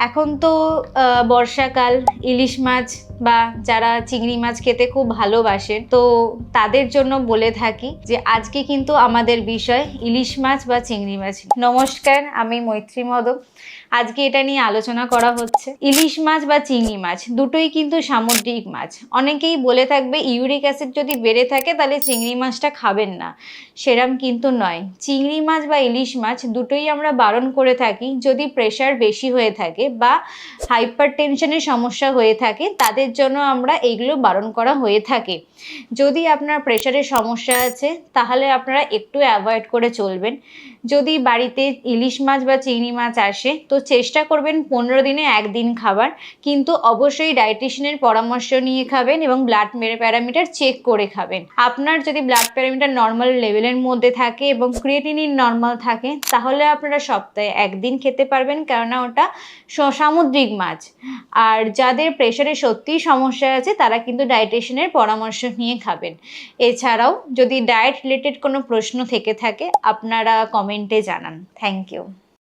এখন তো বর্ষাকাল ইলিশ মাছ বা যারা চিংড়ি মাছ খেতে খুব ভালোবাসেন তো তাদের জন্য বলে থাকি যে আজকে কিন্তু আমাদের বিষয় ইলিশ মাছ বা চিংড়ি মাছ। নমস্কার, আমি মৈত্রী মদক। আজকে এটা নিয়ে আলোচনা করা হচ্ছে। ইলিশ মাছ বা চিংড়ি মাছ দুটোই কিন্তু সামুদ্রিক মাছ। অনেকেই বলে থাকবে ইউরিক অ্যাসিড যদি বেড়ে থাকে তাহলে চিংড়ি মাছটা খাবেন না। সেরাম কিন্তু নয়। চিংড়ি মাছ বা ইলিশ মাছ দুটোই আমরা বারণ করে থাকি যদি প্রেশার বেশি হয়ে থাকে বা হাইপার টেনশনের সমস্যা হয়ে থাকে, তাদের জন্য আমরা এইগুলো বারণ করা হয়ে থাকে। যদি আপনার প্রেশারের সমস্যা আছে, তাহলে আপনারা একটু অ্যাভয়েড করে চলবেন। যদি বাড়িতে ইলিশ মাছ বা চিংড়ি মাছ আসে, তো চেষ্টা করবেন পনেরো দিনে একদিন খাবার। কিন্তু অবশ্যই ডায়েটিশিয়ানের পরামর্শ নিয়ে খাবেন এবং ব্লাড প্যারামিটার চেক করে খাবেন। আপনার যদি ব্লাড প্যারামিটার নর্মাল লেভেলের মধ্যে থাকে এবং ক্রিয়েটিনিন নর্মাল থাকে, তাহলে আপনারা সপ্তাহে একদিন খেতে পারবেন। কেননা ওটা সামুদ্রিক মাছ। আর যাদের প্রেশারে সত্যিই সমস্যা আছে, তারা কিন্তু ডায়েটেশনের পরামর্শ নিয়ে খাবেন। এছাড়াও যদি ডায়েট রিলেটেড কোনো প্রশ্ন থেকে থাকে, আপনারা কমেন্টে জানান। Thank you